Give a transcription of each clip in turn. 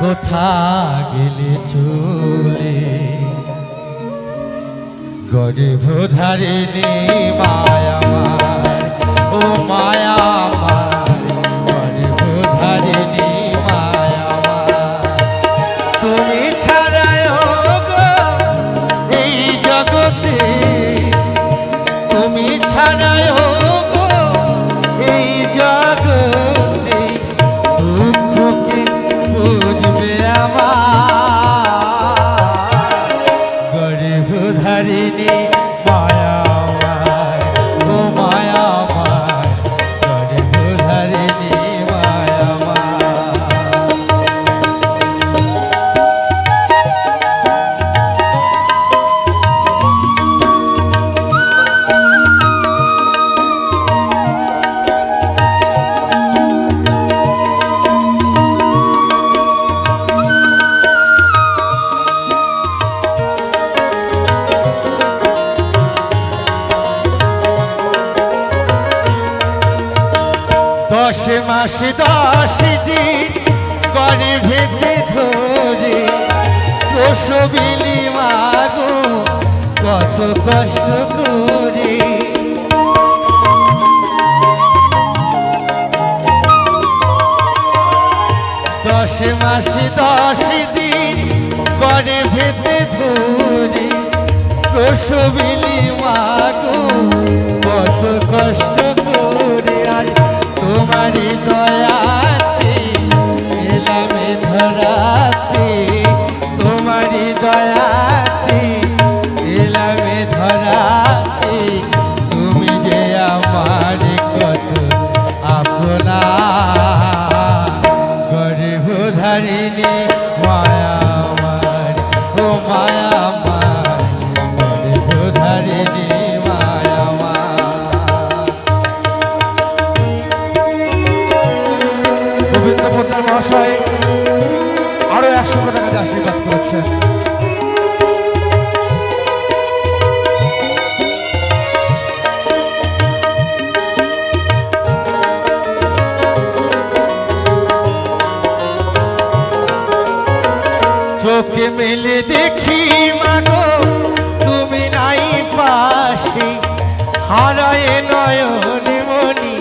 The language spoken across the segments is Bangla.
কোথা গেলে চলে? গরিব ধারিণী মায়া ও মায়া ধারিণী দশ মাস, দশ দিন করে ভেতে ধরে প্রসবিলি মাগো, কত কষ্ট করে। দশ মাস, দশ দিন করে ভেতে ধরে প্রসবিলি মাগো, কত কষ্ট তোমারই দয়াতে পট্টার আরও একশো টাকা আশীর্বাদ করেছেন চোখে মেলে দেখি, মাগো, তুমি নাই পাশে। হারায় নয়ন মনি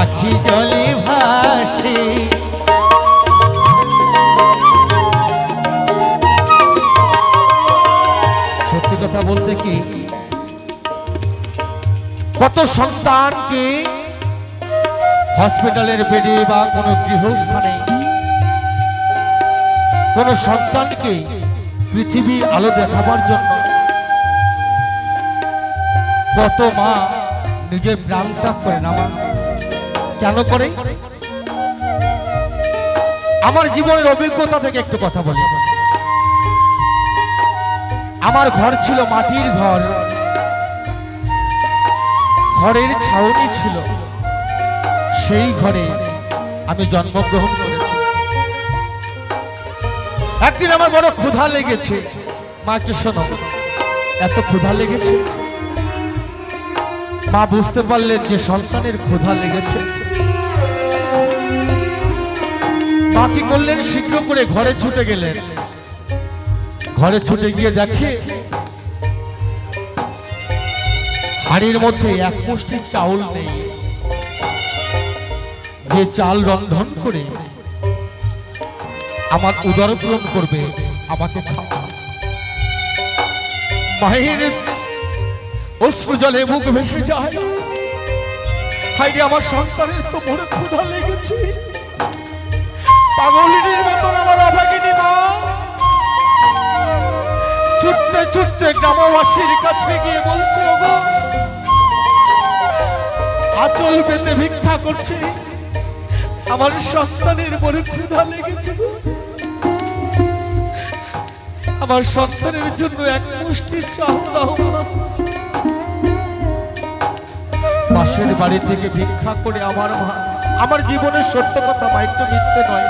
আখি জলে ভাসে। কথা বলতে কি? কত সন্তানকে হসপিটালের বেডে বা কোনো গৃহস্থানে, কোন সন্তানকে পৃথিবী আলো দেখাবার জন্য কত মা নিজের প্রাণ ত্যাগ করে আমার কেন করে? আমার জীবনের অভিজ্ঞতা থেকে একটু কথা বলি। আমার ঘর ছিল মাটির ঘর। ঘরের ছাউনি ছিল। সেই ঘরে আমি জন্মগ্রহণ করেছি। একদিন আমার বড় ক্ষুধা লেগেছে। মা, একটু শোনো। এত ক্ষুধা লেগেছে? মা, বুঝতে পারলেন যে সন্তানের ক্ষুধা লেগেছে। মা কি করলেন? শীঘ্র করে ঘরে ছুটে গেলেন। ঘরে ছুটে গিয়ে দেখে হাড়ির মধ্যে এক মুষ্টি চাউল নেই। যে চাল রন্ধন করে আমার উদর পূরণ করবে, আমাকে অশ্রু জলে মুখ ভেসে যায়। হাইরে আমার সন্তানের তো মনে ক্ষুধা লেগেছে। পাগলিনীর ছুটতে ছুটতে গ্রামবাসীর কাছে গিয়ে বলছে আচল পেতে ভিক্ষা করছে। আমার সন্তানের মনে ক্ষুধা লেগেছে। আমার সন্তানের জন্য এক মুষ্টি চাল পাশের বাড়ি থেকে ভিক্ষা করে আমার মা, আমার জীবনের সত্য কথা মা একটু মিথ্যে নয়।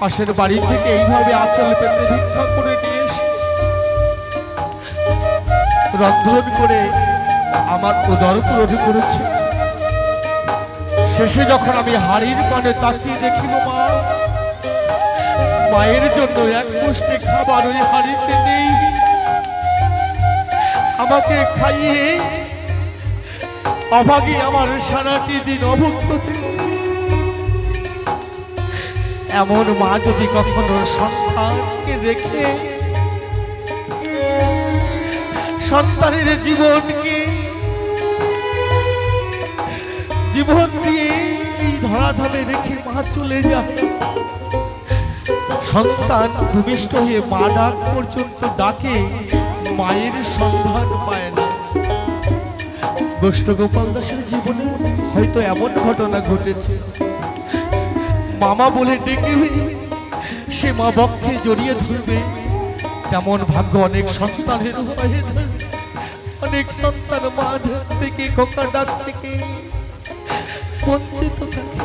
পাশের বাড়ি থেকে এইভাবে আচল পেতে ভিক্ষা করে নিয়ে রন্ধন করে আমার উদর পূরণ করেছে। শেষে যখন আমি হাড়ির পানে তাকিয়ে দেখি মা, মায়ের জন্য এক মুষ্টি খাবার ওই হাড়িতে নেই। আমাকে খাইয়ে অভাগী আমার সারাটি দিন অভুক্ত এমন মা যদি কখনো সন্তানকে রেখে সন্তানের জীবনকে জীবন দিয়ে এই ধরাধামে রেখে মা চলে যায় সন্তান ভূমিষ্ঠ হয়ে মা ডাক পর্যন্ত ডাকে, মায়ের সন্ধান পায় না। গোষ্ঠ গোপাল দাসের জীবনে হয়তো এমন ঘটনা ঘটেছে। মামা বলে, ডেকে সে মা বক্ষে জড়িয়ে ধরবে। তেমন ভাগ্য অনেক সন্তানের। অনেক সন্তান মাঝ থেকে খোকা ডাক থেকে বঞ্চিত থাকে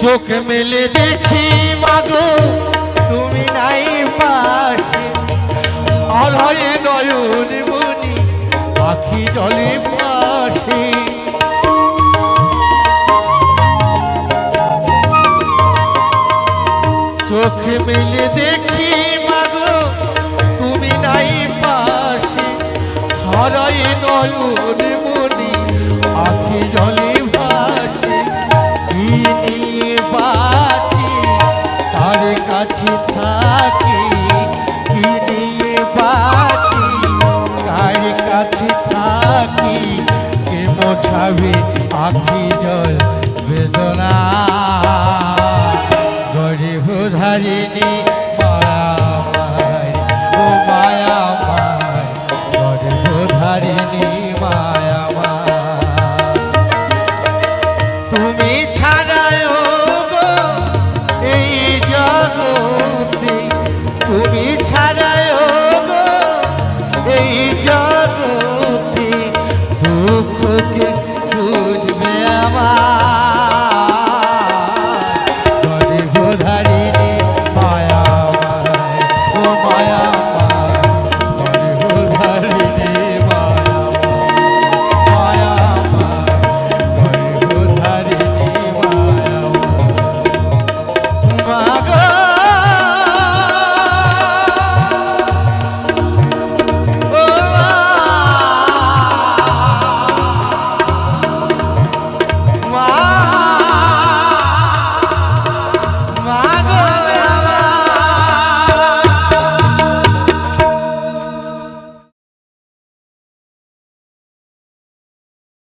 চোখ মেলে দেখি, মাগো, তুমি নাই পাশে আর হয়ে নয়ন আখি জলে পাশে চোখ মেলে দেখি, মাগো, তুমি নাই পাশে। হারায় নয়ন মনি আখি জলে ভাসে। নিয়ে বাঁচি, তার কাছে থাকি। কি কে মোছাবে আখি জল বেদনা? গরিব ধারিণী